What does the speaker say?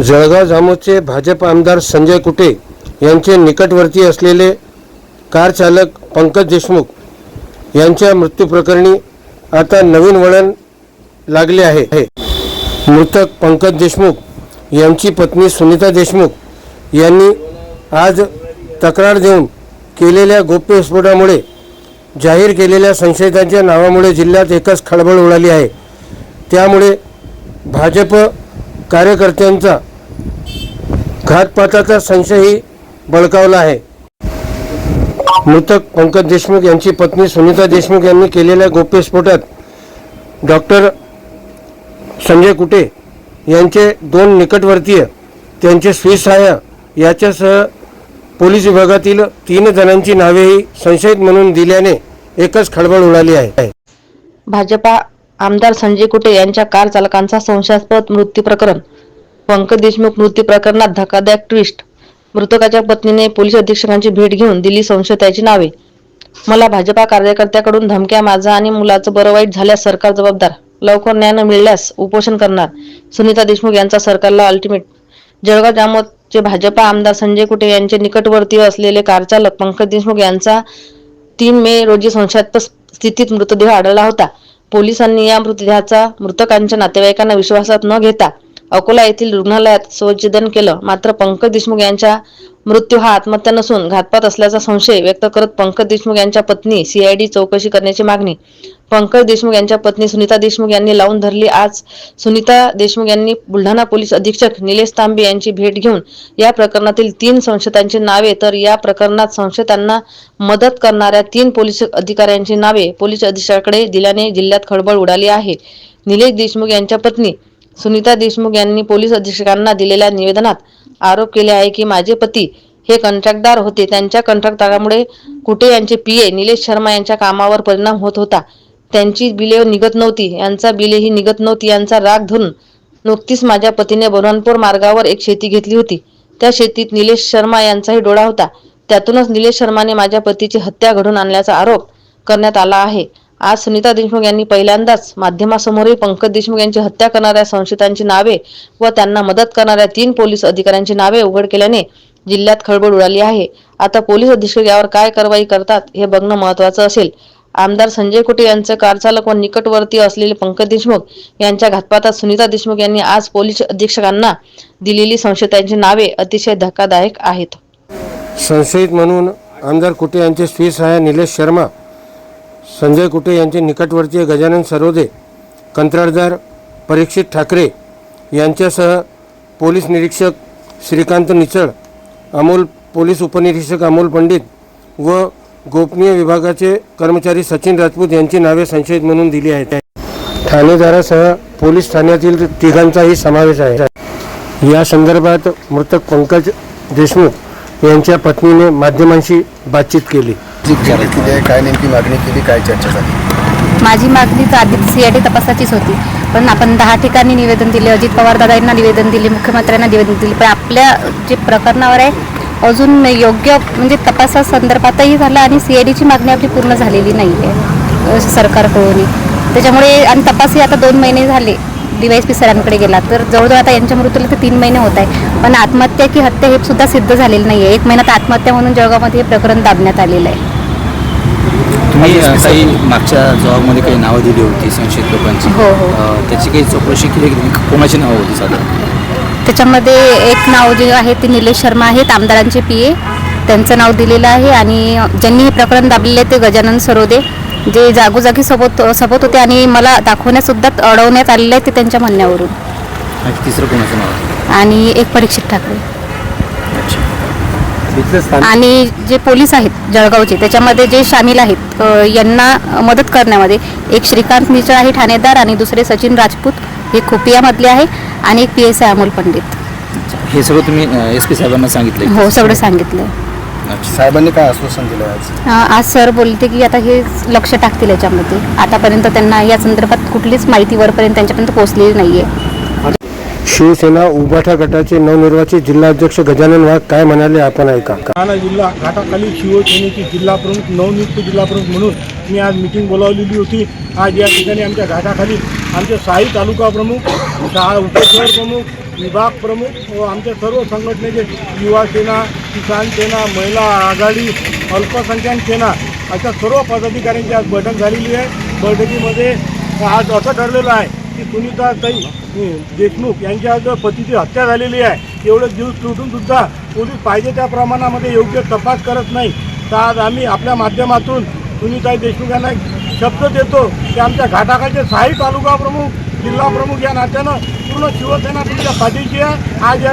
जळगाव जामोदचे भाजप आमदार संजय कुटे यांचे निकटवर्ती असलेले कार चालक पंकज देशमुख यांच्या मृत्यूप्रकरणी आता नवीन वळण लागले आहे आहे. मृतक पंकज देशमुख यांची पत्नी सुनीता देशमुख यांनी आज तक्रार देऊन केलेल्या गोप्यस्फोटामुळे जाहीर केलेल्या संशयितांच्या नावामुळे जिल्ह्यात एकच खळबळ उडाली आहे त्यामुळे भाजप कार्यकर्त्यांचा घातपाताचा संशयही बळकावला आहे. मृतक पंकज देशमुख यांची पत्नी सुनीता देशमुख यांनी केलेल्या गोप्यस्फोटात डॉक्टर संजय कुटे यांचे दोन निकटवर्तीय त्यांचे स्वीसहाय याच्यासह पोलीस विभागातील तीन जणांची नावेही संशयित म्हणून दिल्याने एकच खळबळ उडाली आहे. भाजपा आमदार संजय कुटे यांच्या कार चालकांचा संशयास्पद मृत्यू प्रकरण पंकज देशमुख मृत्यू प्रकरणात धक्कादायक ट्विस्ट. मृतकाच्या पत्नीने पोलीस अधीक्षकांची भेट घेऊन दिली संशयिताची नावे. मला भाजपा कार्यकर्त्याकडून धमक्या माझा आणि मुलाचं बरं वाईट झाल्यास सरकार जबाबदार. लवकर न्याय न मिळाल्यास उपोषण करणार. सुनीता देशमुख यांचा सरकारला अल्टिमेट जळगाव जामोदचे भाजपा आमदार संजय कुटे यांचे निकटवर्ती असलेले कारचालक पंकज देशमुख यांचा तीन मे रोजी संशयास्पद स्थितीत मृतदेह आढळला होता. पोलिसांनी या मृतदेहाचा मृतकांच्या नातेवाईकांना विश्वासात न घेता अकोला येथील रुग्णालयात स्वच्छेदन केलं. मात्र पंकज देशमुख यांच्या मृत्यू हा आत्महत्या नसून घातपात असल्याचा संशय व्यक्त करत पंकज देशमुख यांच्या पत्नी सीआयडी चौकशी करण्याची मागणी. पंकज देशमुख यांच्या पत्नी सुनीता देशमुख यांनी लावून धरली. आज सुनीता देशमुख यांनी बुलढाणा पोलीस अधीक्षक निलेश तांबे यांची भेट घेऊन या प्रकरणातील तीन संशयितांची नावे तर या प्रकरणात संशयितांना मदत करणाऱ्या तीन पोलीस अधिकाऱ्यांची नावे पोलीस अधीक्षकाकडे दिल्याने जिल्ह्यात खळबळ उडाली आहे. निलेश देशमुख यांच्या पत्नी सुनीता देशमुख यांनी पोलीस अधीक्षकांना दिलेल्या निवेदनात आरोप केले आहे की माझे पती हे कंत्राटदार होते. त्यांच्या कंत्राटदारामुळे कुटे यांचे पीए निलेश शर्मा यांच्या कामावर परिणाम होत होता. त्यांची बिले निघत नव्हती. यांचा बिलेही निघत नव्हती. यांचा राग धरून नुकतीच माझ्या पतीने बुरहानपूर मार्गावर एक शेती घेतली होती. त्या शेतीत निलेश शर्मा यांचाही डोळा होता. त्यातूनच निलेश शर्माने माझ्या पतीची हत्या घडून आणल्याचा आरोप करण्यात आला आहे. आज सुनीता देशमुख यांनी पहिल्यांदाच माध्यमासमोरही पंकज देशमुख यांची हत्या करणाऱ्या संशयितांची नावे व त्यांना मदत करणाऱ्या तीन पोलीस अधिकाऱ्यांची नावे उघड केल्याने जिल्ह्यात खळबळ उडाली आहे. आता पोलीस अधीक्षक यावर काय कारवाई करतात हे बघणं महत्वाचं असेल. आमदार संजय कुटे यांचे कारचालक व निकटवर्ती असलेले पंकज देशमुख यांच्या घातपातात सुनीता देशमुख यांनी आज पोलीस अधीक्षकांना दिलेली संशयितांची नावे अतिशय धक्कादायक आहेत. संशयित म्हणून आमदार कुटे यांचे श्री निलेश शर्मा संजय कुटे यांचे निकटवर्तीय गजानन सरोदे कंत्राटदार परीक्षित ठाकरे यांच्यासह पोलीस निरीक्षक श्रीकांत निचळ अमोल पोलीस उपनिरीक्षक अमोल पंडित व गोपनीय विभागाचे कर्मचारी सचिन राजपूत यांची नावे संशयित म्हणून दिली आहेत. ठाणेदारासह पोलीस ठाण्यातील तिघांचाही समावेश आहे. या संदर्भात मृतक पंकज देशमुख यांच्या पत्नीने माध्यमांशी बातचीत केली. काय नेमकी मागणी केली काय चर्चा झाली? माझी मागणी तर आधी सीआयडी तपासाचीच होती. पण आपण दहा ठिकाणी निवेदन दिले अजित पवार दादांना निवेदन दिले मुख्यमंत्र्यांना निवेदन दिले पण आपल्या जे प्रकरणावर आहे अजून योग्य म्हणजे तपासा संदर्भातही झालं आणि सीआयडीची मागणी आपली पूर्ण झालेली नाही आहे सरकारकडून त्याच्यामुळे आणि तपासही आता दोन महिने झाले डीवायएसपी सरांकडे गेला तर जवळजवळ आता यांच्या मृत्यूला तर तीन महिने होत आहे. पण आत्महत्या की हत्या हे सुद्धा सिद्ध झालेलं नाही आहे एक महिन्यात आत्महत्या म्हणून जळगावमध्ये हे प्रकरण दाबण्यात आलेलं आहे. तुम्ही काही मागच्या जॉबमध्ये काही नावं दिली होती संशयित लोकांची? हो, हो. अ, त्याची काही चौकशी केली की? कोणाची नावं होती साधारण? त्याच्यामध्ये एक नाव जे आहे ते निलेश शर्मा आहेत आमदारांचे पी ए. त्यांचं नाव दिलेलं आहे आणि ज्यांनी हे प्रकरण दाबलेले ते गजानन सरोदे जे जागोजागी सोबत सोबत होते आणि मला दाखवण्यात सुद्धा अडवण्यात आलेले आहे ते त्यांच्या म्हणण्यावरून. आणि तिसरं कोणाचं नाव होतं? आणि एक परीक्षित ठाकरे. आणि जे पोलीस आहेत जळगावचे त्याच्यामध्ये जे सामील आहेत यांना मदत करण्यामध्ये एक श्रीकांत निचळ आहे ठाणेदार आणि दुसरे सचिन राजपूत हे खोपियामधले आहे आणि एक P S I Amol Pandit. हे सगळं तुम्ही एस पी साहेबांना सांगितलं हो सगळं सांगितलं साहेबांनी काय आश्वासन दिलं आज? आज सर बोलते की आता हे लक्ष टाकतील याच्यामध्ये. आतापर्यंत त्यांना या संदर्भात कुठलीच माहिती वरपर्यंत त्यांच्यापर्यंत पोहोचलेली नाही आहे शिवसेना उभाठा गटाचे नवनिर्वाचित जिल्हाध्यक्ष गजानन वाघ काय म्हणाले आपण ऐका. ठाणा जिल्हा घाटाखाली शिवसेनेची जिल्हा प्रमुख नवनियुक्त जिल्हा प्रमुख म्हणून मी आज मिटिंग बोलावलेली होती. आज या ठिकाणी आमच्या घाटाखाली आमचे साई तालुका प्रमुख शहा उपशहर प्रमुख विभाग प्रमुख व आमच्या सर्व संघटनेचे युवा सेना किसान सेना महिला आघाडी अल्पसंख्याक सेना अशा सर्व पदाधिकाऱ्यांची आज बैठक झालेली आहे. बैठकीमध्ये आज असं ठरलेलं आहे की सुनीताताई अं, देशमुख यांच्या आज पतीची हत्या झालेली आहे. एवढं दिवस तुटून सुद्धा पोलीस पाहिजे त्या प्रमाणामध्ये योग्य तपास करत नाही. तर आज आम्ही आपल्या माध्यमातून सुनीताई देशमुख यांना शब्द देतो की आमच्या घाटाकाचे साई तालुका प्रमुख जिल्हा प्रमुख या नात्यानं पूर्ण शिवसेना तुमच्या पाठीची आहे. आज या